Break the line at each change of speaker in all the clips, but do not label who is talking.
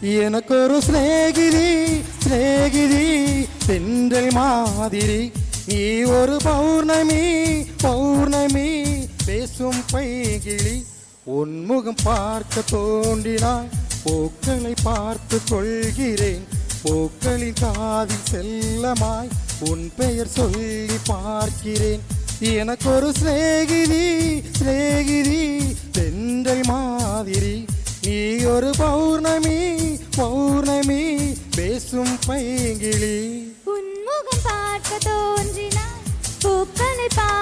எனக்கு ஒரு சிநேகிதி சிநேகிதி தென்றல் மாதிரி. நீ ஒரு பௌர்ணமி பௌர்ணமி பேசும் பைகிளி உன்முகம் பார்க்க தோண்டினாய் பூக்களை பார்த்து கொள்கிறேன். பூக்களின் காதில் செல்லமாய் உன் பெயர் சொல்லி பார்க்கிறேன். எனக்கு ஒரு சிநேகிதி சிநேகிதி தென்றல் மாதிரி. நீ ஒரு பௌர்ணமி பௌர்ணமி பேசும் பைங்கிளி
உன்முகம் பார்க்க தோன்றினாய் பூக்களை பார்த்து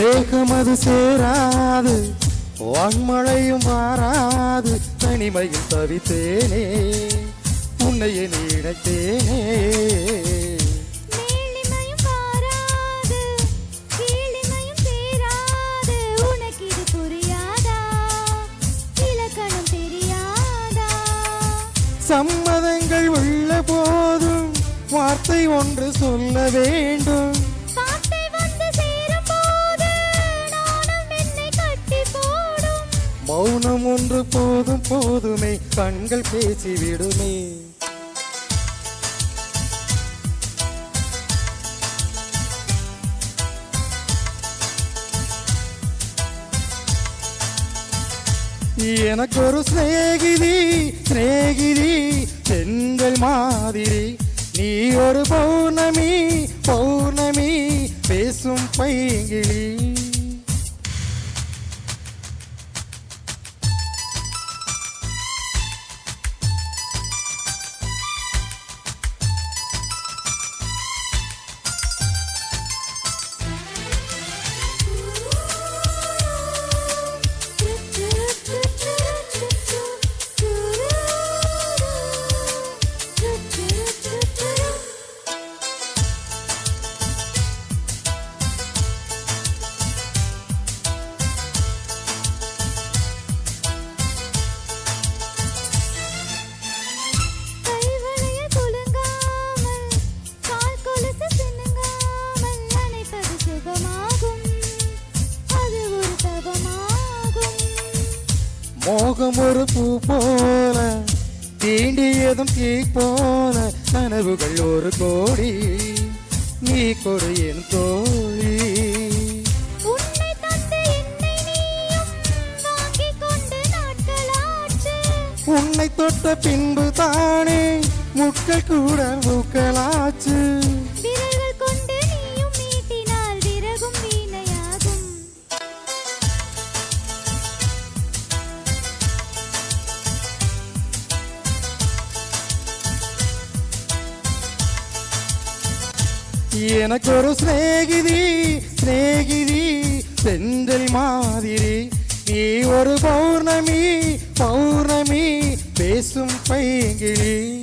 மேகம் அது சேராது வான்மழையும் தனிமையில் தவித்தேனே நினைத்தேனே.
மாறாது இது புரியாதா? இலக்கணம் தெரியாதா?
சம்மதங்கள் உள்ள போதும் வார்த்தை ஒன்று சொல்ல வேண்டும். மௌனம் ஒன்று போதும் போதுமே. கண்கள் பேசிவிடுமே எனக்கு ஒரு சிநேகிதி சிநேகிதி செங்கல் மாதிரி. நீ ஒரு பௌர்ணமி பௌர்ணமி பேசும் பைங்கிளி மோகம் ஒரு பூ போல தீண்டியதும் தீ போல கனவுகள் ஒரு கோடி நீ கொடு என் தோழி.
உன்னை
தொட்ட பின்பு தானே முட்கள் கூட பூக்களாச்சு எனக்கு ஒரு சிநேகிதி சிநேகிதி செந்தல் மாதிரி. நீ ஒரு பௌர்ணமி பௌர்ணமி பேசும்
பைங்கிழி